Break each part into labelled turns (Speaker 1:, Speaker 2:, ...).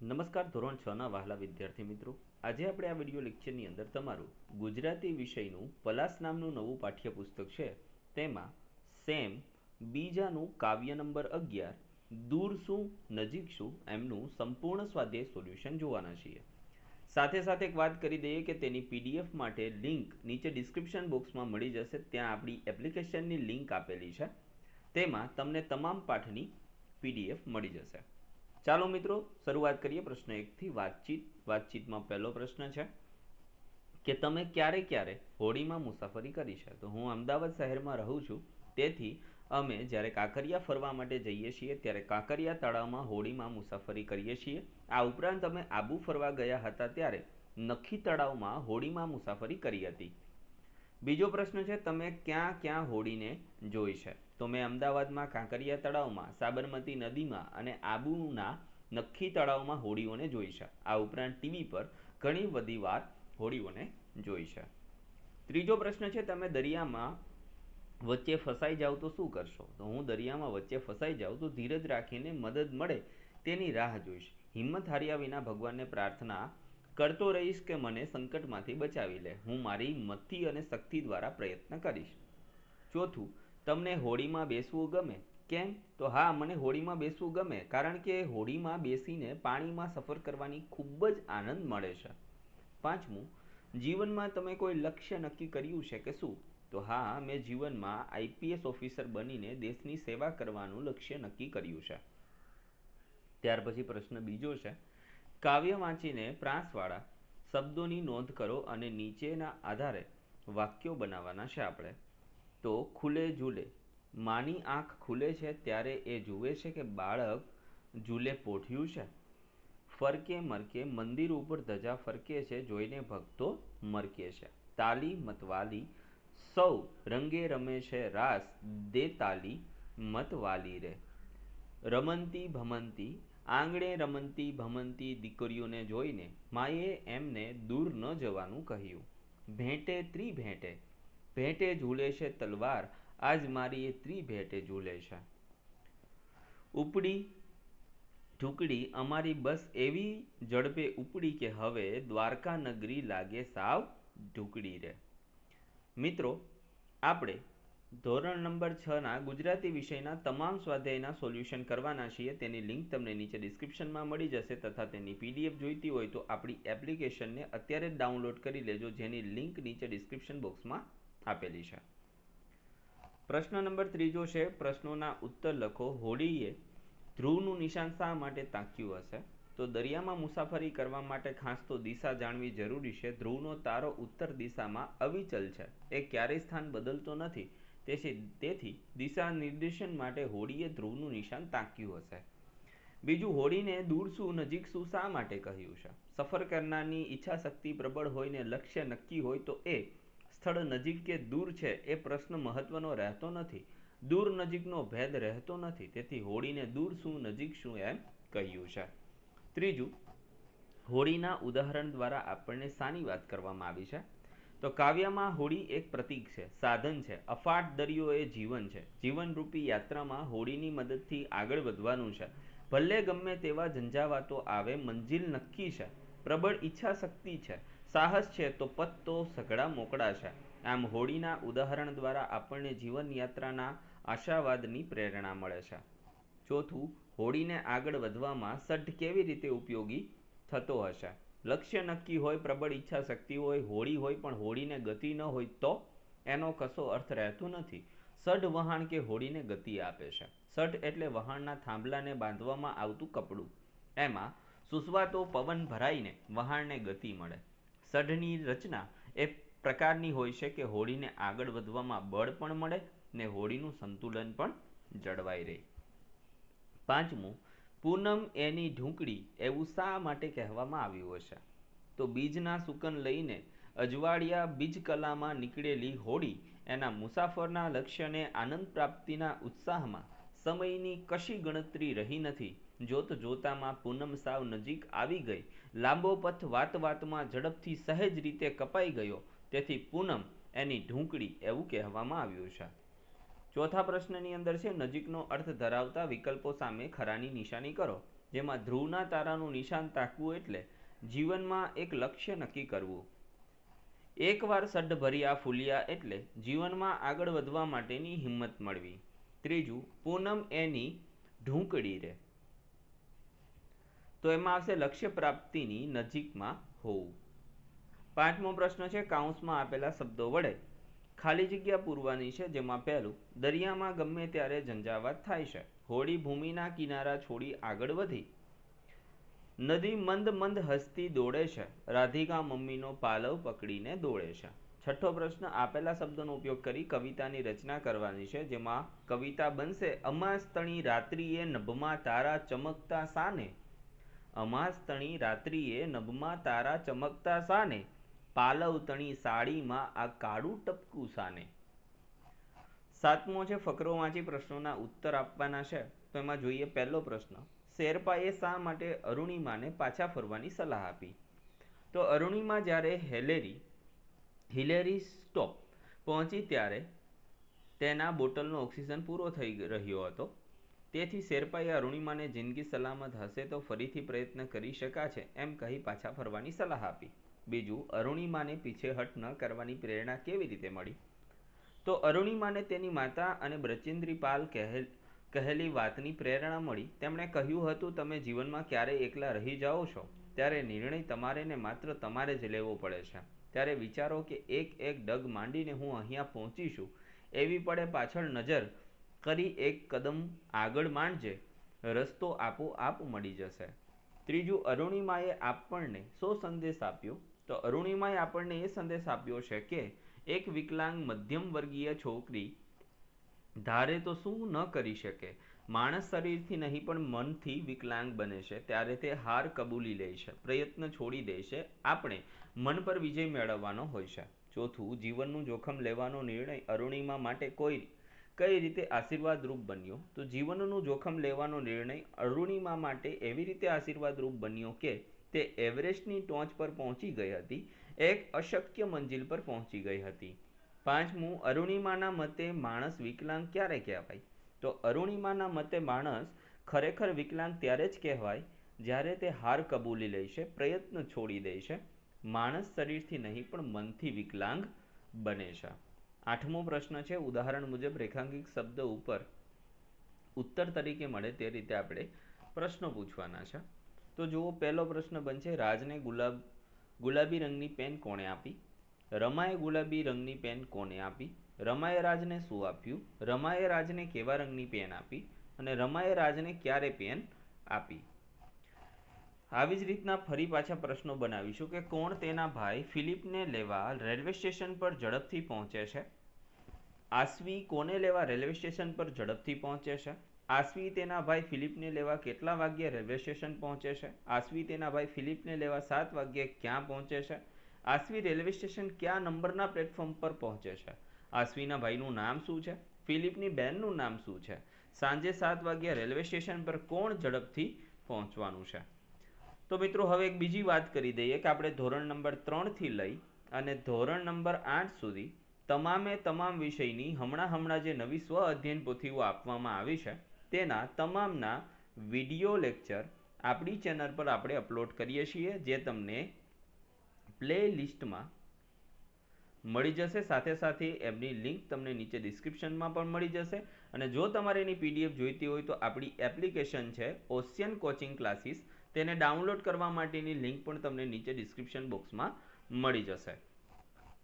Speaker 1: નમસ્કાર ધોરણ છ ના વહાલા વિદ્યાર્થી મિત્રો. આજે આપણે આ વીડિયો લેક્ચરની અંદર તમારું ગુજરાતી વિષયનું પલાસ નામનું નવું પાઠ્યપુસ્તક છે. તેમાં સેમ બીજાનું કાવ્ય નંબર અગિયાર, દૂર શું, નજીક શું એમનું સંપૂર્ણ સ્વાધ્યાય સોલ્યુશન જોવાના છીએ. સાથે સાથે એક વાત કરી દઈએ કે તેની પીડીએફ માટે લિંક નીચે ડિસ્ક્રિપ્શન બોક્સમાં મળી જશે. ત્યાં આપણી એપ્લિકેશનની લિંક આપેલી છે. તેમાં તમને તમામ પાઠની પીડીએફ મળી જશે. ચાલો મિત્રો, શરૂઆત કરીએ પ્રશ્ન એકથી વાતચીત. વાતચીતમાં પહેલો પ્રશ્ન છે કે તમે ક્યારે ક્યારે હોડીમાં મુસાફરી કરી છે? તો હું અમદાવાદ શહેરમાં રહું છું. તેથી અમે જ્યારે કાંકરિયા ફરવા માટે જઈએ છીએ, ત્યારે કાંકરિયા તળાવમાં હોડીમાં મુસાફરી કરીએ છીએ. આ ઉપરાંત અમે આબુ ફરવા ગયા હતા ત્યારે નખી તળાવમાં હોડીમાં મુસાફરી કરી હતી. બીજો પ્રશ્ન છે, તમે ક્યાં ક્યાં હોડીને જોઈ છે? તો મેં અમદાવાદમાં કાંકરિયા તળાવમાં, સાબરમતી નદીમાં અને આબુના નખી તળાવમાં હોડીઓને જોઈ છે. આ ઉપરાંત ટીવી પર ઘણી બધી વાર હોડીઓને જોઈ છે. ત્રીજો પ્રશ્ન છે, તમે દરિયામાં વચ્ચે ફસાઈ જાઓ તો શું કરશો? તો હું દરિયામાં વચ્ચે ફસાઈ જાઉં તો ધીરજ રાખીને મદદ મળે તેની રાહ જોઈશ. હિંમત હાર્યા વિના ભગવાનને પ્રાર્થના કરતો રહીશ કે મને સંકટમાંથી બચાવી લે. હું મારી મતિ અને શક્તિ દ્વારા પ્રયત્ન કરીશ. ચોથું તમને હોડીમાં બેસવું ગમે? કેમ? તો હા, મને હોડીમાં બેસવું ગમે, કારણ કે હોડીમાં બેસીને પાણીમાં સફર કરવાની ખૂબ જ આનંદ મળે છે. પાંચમું, જીવનમાં તમે કોઈ લક્ષ્ય નક્કી કર્યું છે કે શું? તો હા, મેં જીવનમાં આઈપીએસ ઓફિસર બનીને દેશની સેવા કરવાનું લક્ષ્ય નક્કી કર્યું છે. ત્યાર પછી પ્રશ્ન બીજો છે, કાવ્ય વાંચીને પ્રાસવાળા શબ્દોની નોંધ કરો અને નીચેના આધારે વાક્યો બનાવવાના છે આપણે. તો ખુલે ઝૂલે. માની આંખ ખુલે છે ત્યારે એ જુએ છે કે બાળક ઝૂલે પોઠ્યું છે. ફરકે મરકે મંદિર ઉપર ધજા ફરકે છે જોઈને ભક્તો મરકે છે. તાલી મતવાલી, સૌ રંગે રમે છે રાસ, દે તાલી મતવાલી રે. રમંતી ભમંતી, આંગણે રમંતી ભમંતી દીકરીઓને જોઈને માએ એમને દૂર ન જવાનું કહ્યું. ભેંટે ત્રી ભેંટે ભેટે ઝૂલે છે તલવાર, આજ મારી એ ત્રી ભેટે ઝૂલે છે. ઉપડી, ઢુકડી, અમારી બસ એવી ઝડપે ઉપડી કે હવે દ્વારકા નગરી લાગે સાવ ઢુકડી રે. મિત્રો, આપણે ધોરણ નંબર છના ગુજરાતી વિષયના તમામ સ્વાધ્યાયના સોલ્યુશન કરવાના છીએ. તેની લિંક તમને નીચે ડિસ્ક્રિપ્શનમાં મળી જશે તથા તેની પીડીએફ જોઈતી હોય તો આપણી એપ્લિકેશનને અત્યારે જ ડાઉનલોડ કરી લેજો, જેની લિંક નીચે ડિસ્ક્રિપ્શન બોક્સમાં આપેલી છે. પ્રશ્ન નંબર ત્રીજો છે, પ્રશ્નોના ઉત્તર લખો. હોડીએ ધ્રુવનું નિશાન શા માટે તાક્યું હશે? તો દરિયામાં મુસાફરી કરવા માટે ખાસ તો દિશા જાણવી જરૂરી છે. ધ્રુવનો તારો ઉત્તર દિશામાં અવિચલ છે. એ ક્યારેય સ્થાન બદલતો નથી. તેથી દિશા નિર્દેશન માટે હોડીએ ધ્રુવનું નિશાન તાક્યું હશે. બીજું, હોડીને દૂર શું, નજીક શું શા માટે કહ્યું છે? સફર કરનારની ઈચ્છા શક્તિ પ્રબળ હોય ને લક્ષ્ય નક્કી હોય તો એ સ્થળ નજીક કે દૂર છે એ પ્રશ્ન મહત્વનો રહેતો નથી. દૂર નજીકનો ભેદ રહેતો નથી. તેથી હોળીને દૂર શું, નજીક શું એમ કહ્યું છે. ત્રીજું, હોળીના ઉદાહરણ દ્વારા આપણને સાની વાત કરવામાં આવી છે? તો કાવ્યમાં હોળી એક પ્રતીક છે, સાધન છે, અફાટ દરિયો એ જીવન છે. જીવનરૂપી યાત્રામાં હોળીની મદદથી આગળ વધવાનું છે. ભલે ગમે તેવા ઝંઝાવાતો આવે, મંજિલ નક્કી છે. પ્રબળ ઈચ્છા શક્તિ છે. સાહસ છે તો પત્તો સઘળા મોકળા છે આમ હોળીના ઉદાહરણ દ્વારા આપણને જીવન યાત્રાના આશાવાદની પ્રેરણા મળે છે. ચોથું, હોળીને આગળ વધવામાં સઢ કેવી રીતે ઉપયોગી થતો હશે? લક્ષ્ય નક્કી હોય, પ્રબળ ઈચ્છા શક્તિ હોય, હોળી હોય, પણ હોળીને ગતિ ન હોય તો? એનો કશો અર્થ રહેતો નથી. સઢ વહાણ કે હોળીને ગતિ આપે છે. સઢ એટલે વહાણના થાંભલાને બાંધવામાં આવતું કપડું. એમાં સુસવાતો પવન ભરાઈને વહાણને ગતિ મળે. સઢની રચના એ પ્રકારની હોય છે કે હોળીને આગળ વધવામાં બળ પણ મળે ને હોળીનું સંતુલન પણ જળવાઈ રહે. પાંચમું, પૂનમ એની ઢૂંકડી એવું શા માટે કહેવામાં આવ્યું હશે તો બીજના સુકન લઈને અજવાળિયા બીજ કલામાં નીકળેલી હોળી એના મુસાફરના લક્ષ્યને આનંદ પ્રાપ્તિના ઉત્સાહમાં સમયની કશી ગણતરી રહી નથી. જોત જોતામાં પૂનમ સાવ નજીક આવી ગઈ. લાંબો પથ વાત વાતમાં ઝડપથી સહેજ રીતે કપાઈ ગયો. તેથી પૂનમ એની ઢૂંકડી એવું કહેવામાં આવ્યું છે. ચોથા પ્રશ્નની અંદર છે, નજીકનો અર્થ ધરાવતા વિકલ્પો સામે ખરાની નિશાની કરો, જેમાં ધ્રુવના તારાનું નિશાન તાકવું એટલે જીવનમાં એક લક્ષ્ય નક્કી કરવું. એકવાર સઢ ભર્યા ફૂલ્યા એટલે જીવનમાં આગળ વધવા માટેની હિંમત મળવી. ત્રીજું, પૂનમ એની ઢૂંકડી રે. તો એમાં આવશે લક્ષ્ય પ્રાપ્તિની નજીકમાં હોવું. પાંચમો પ્રશ્ન છે, કાઉન્સમાં આપેલા શબ્દો વડે. ખાલી જગ્યા પૂરવાની છે, જેમાં પહેલું, દરિયામાં ગમે ત્યારે ઝંઝાવાત થાય છે. હોડી ભૂમિના કિનારા છોડી આગળ વધી. નદી મંદ મંદ હસતી દોડે છે. રાધિકા મમ્મીનો પાલવ પકડીને દોડે છે. છઠ્ઠો પ્રશ્ન, આપેલા શબ્દોનો ઉપયોગ કરી કવિતાની રચના કરવાની છે, જેમાં કવિતા બનશે અમાસ્તણી રાત્રિએ નભમાં તારા ચમકતા સાને. અમાસ્તણી રાત્રિએ નભમાં તારા ચમકતા સાને, પાલવ તણી સાડીમાં આ કાળું ટપકું સાને. સાતમો છે ફકરો વાંચી પ્રશ્નોના ઉત્તર આપવાના છે. તો એમાં જોઈએ પહેલો પ્રશ્ન. શેરપાએ શા માટે અરુણિમાને પાછા ફરવાની સલાહ આપી? તો અરુણિમા જ્યારે હેલેરી, હિલેરી સ્ટોપ પહોંચી ત્યારે તેના બોટલનો ઓક્સિજન પૂરો થઈ રહ્યો હતો. તેથી શેરપાએ અરુણિમાને જિંદગી સલામત હશે તો ફરીથી પ્રયત્ન કરી શકાશે, એમ કહી પાછા ફરવાની સલાહ આપી. બીજું, અરુણિમાને પીછેહટ ન કરવાની પ્રેરણા કેવી રીતે મળી? તો અરુણિમાને તેની માતા અને બ્રચિન્દ્રી પાલ કહેલ વાતની પ્રેરણા મળી. તેમણે કહ્યું હતું, તમે જીવનમાં ક્યારે એકલા રહી જાઓ છો. ત્યારે નિર્ણય તમારે ને માત્ર તમારે જ લેવો પડે છે. ત્યારે વિચારો કે એક એક ડગ માંડીને હું અહીંયા પહોંચીશું એવી પડે પાછળ નજર કરી એક કદમ આગળ માંડજે, રસ્તો આપોઆપ મળી જશે. ત્રીજું, અરુણિમાએ આપણને શો સંદેશ આપ્યો? તો અરુણિમાએ આપણને એ સંદેશ આપ્યો છે કે, એક વિકલાંગ મધ્યમ વર્ગીય છોકરી ધારે તો શું ન કરી શકે? માણસ શરીરથી નહીં, પણ મનથી વિકલાંગ બને છે. ત્યારે તે હાર કબૂલી લે છે. પ્રયત્ન છોડી દે છે. આપણે મન પર વિજય મેળવવાનો હોય છે. ચોથું, જીવનનું જોખમ લેવાનો નિર્ણય અરુણિમા માટે કોઈ કઈ રીતે આશીર્વાદરૂપ બન્યો? તો જીવનનું જોખમ લેવાનો નિર્ણય અરુણિમા માટે એવી રીતે આશીર્વાદરૂપ બન્યો કે તે એવરેસ્ટની ટોચ પર પહોંચી ગઈ હતી, એક અશક્ય મંજિલ પર પહોંચી ગઈ હતી. પાંચમું, અરુણિમાના મતે માણસ વિકલાંગ ક્યારે કહેવાય? તો અરુણિમાના મતે માણસ ખરેખર વિકલાંગ ત્યારે જ કહેવાય જ્યારે તે હાર કબૂલી લે છે પ્રયત્ન છોડી દે છે માણસ શરીરથી નહીં પણ મનથી વિકલાંગ બને છે. આઠમો પ્રશ્ન છે, ઉદાહરણ મુજબ રેખાંકિત શબ્દ ઉપર ઉત્તર તરીકે મળે તે રીતે આપણે પ્રશ્નો પૂછવાના છે. તો જુઓ, પહેલો પ્રશ્ન બનશે, રાજને ગુલાબ, ગુલાબી રંગની પેન કોણે આપી? રમાએ ગુલાબી રંગની પેન કોને આપી? રમાએ રાજને શું આપ્યું? રમાએ રાજને કેવા રંગની પેન આપી? અને રમાએ રાજને ક્યારે પેન આપી? આવી જ રીતના ફરી પાછા પ્રશ્નો બનાવીશું કે કોણ તેના ભાઈ ફિલિપને લેવા રેલવે સ્ટેશન પર ઝડપથી પહોંચે છે? આસવી કોને લેવા રેલવે સ્ટેશન પર ઝડપથી પહોંચે છે? આસવી તેના ભાઈ ફિલિપને લેવા કેટલા વાગ્યે રેલવે સ્ટેશન પહોંચે છે? આસવી તેના ભાઈ ફિલિપને લેવા સાત વાગ્યે ક્યાં પહોંચે છે? આસવી રેલવે સ્ટેશન કયા નંબરના પ્લેટફોર્મ પર પહોંચે છે? આસવીના ભાઈનું નામ શું છે? ફિલિપની બહેનનું નામ શું છે? સાંજે સાત વાગ્યા રેલવે સ્ટેશન પર કોણ ઝડપથી પહોંચવાનું છે? તો મિત્રો હવે એક બીજી વાત કરી દઈએ કે આપણે ધોરણ નંબર ત્રણથી લઈ અને ધોરણ નંબર આઠ સુધી તમામે તમામ વિષયની હમણાં હમણાં જે નવી સ્વ અધ્યયન પોથીઓ આપવામાં આવી છે, તેના તમામના વીડિયો લેક્ચર આપણી ચેનલ પર આપણે અપલોડ કરીએ છીએ, જે તમને પ્લે લિસ્ટમાં મળી જશે. સાથે સાથે એમની લિંક તમને નીચે ડિસ્ક્રિપ્શનમાં પણ મળી જશે. અને જો તમારે એની પીડીએફ જોઈતી હોય તો આપણી એપ્લિકેશન છે ઓશિયન કોચિંગ ક્લાસીસ તેને ડાઉનલોડ કરવા માટેની લિંક પણ તમને નીચે ડિસ્ક્રિપ્શન બોક્સમાં મળી જશે.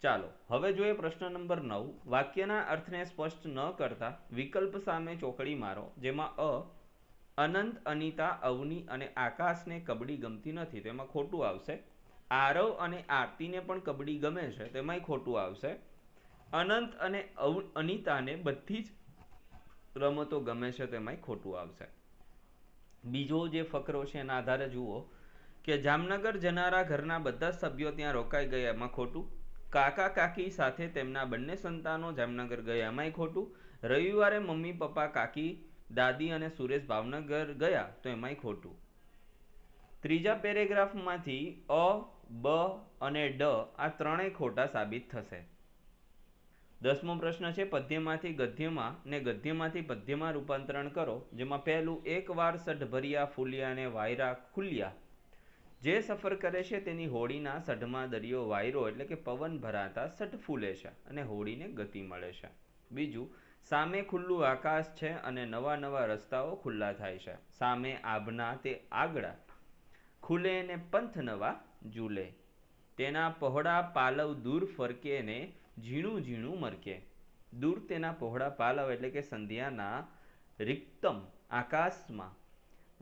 Speaker 1: ચાલો, હવે જોઈએ પ્રશ્ન નંબર નવ. વાક્યના અર્થને સ્પષ્ટ ન કરતા વિકલ્પ સામે ચોકડી મારો, જેમાં અ, અનંત, અનિતા, અવની અને આકાશને કબડ્ડી ગમતી નથી તેમાં ખોટું આવશે. આરવ અને આરતીને પણ કબડ્ડી ગમે છે તેમાંય ખોટું આવશે. અનંત અને અનિતાને બધી જ રમતો ગમે છે તેમાંય ખોટું આવશે. બીજો જે ફકરો છે એના આધારે જુઓ કે જામનગર જનારા ઘરના બધા સભ્યો ત્યાં રોકાઈ ગયા એમાં ખોટું. કાકા કાકી સાથે તેમના બંને સંતાનો જામનગર ગયા એમાંય ખોટું. રવિવારે મમ્મી, પપ્પા, કાકી, દાદી અને સુરેશ ભાવનગર ગયા તો એમાંય ખોટું. ત્રીજા પેરેગ્રાફમાંથી અ, બ અને ડ આ ત્રણેય ખોટા સાબિત થશે. દસમો પ્રશ્ન છે, પદ્યમાંથી ગદ્યમાં ને ગદ્યમાંથી પદ્યમાં રૂપાંતરણ કરો, જેમાં પહેલું એકવાર સઢભર્યા ફૂલ્યા ને વાયરા ખુલ્યા. જે સફર કરે છે, તેની હોડીના સઢમાં દરિયો વાયરો, એટલે કે પવન ભરાતા સઢ ફૂલે છે અને હોડીને ગતિ મળે છે. બીજું, સામે ખુલ્લું આકાશ છે અને નવા નવા રસ્તાઓ ખુલ્લા થાય છે. સામે આભના તે આગળ. ખુલે ને પંથ નવા ઝૂલે. તેના પહોળા પાલવ દૂર ફરકે ને ઝીણું ઝીણું મરકે. દૂર તેના પહોળા પાલવ એટલે કે સંધ્યાના રિક્તમ આકાશમાં.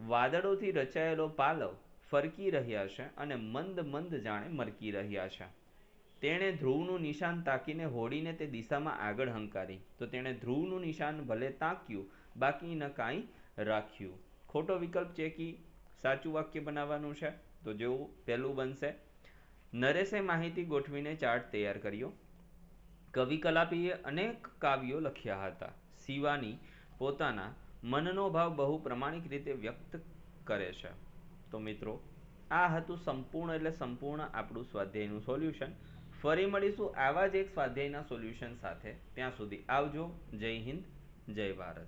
Speaker 1: વાદળોથી રચાયેલો પાલવ ફરકી રહ્યા છે અને મંદ મંદ જાણે મરકી રહ્યા છે. તેણે ધ્રુવનું નિશાન તાકીને હોડીને તે દિશામાં આગળ હંકારી. તો તેણે ધ્રુવનું નિશાન ભલે તાક્યું, બાકી ન કાંઈ રાખ્યું. ખોટો વિકલ્પ ચેકી સાચું વાક્ય બનાવવાનું છે? તો જેવું પહેલું બનશે. નરેશે માહિતી ગોઠવીને ચાર્ટ તૈયાર કર્યો. કવિ કલાપીએ અનેક કાવ્યો લખ્યા હતા. શિવાની પોતાના મનનો ભાવ બહુ પ્રમાણિક રીતે વ્યક્ત કરે છે. તો મિત્રો, આ હતું સંપૂર્ણ એટલે સંપૂર્ણ આપણું સ્વાધ્યાયનું સોલ્યુશન. ફરી મળીશું આવા જ એક સ્વાધ્યાયના સોલ્યુશન સાથે. ત્યાં સુધી આવજો. જય હિન્દ, જય ભારત.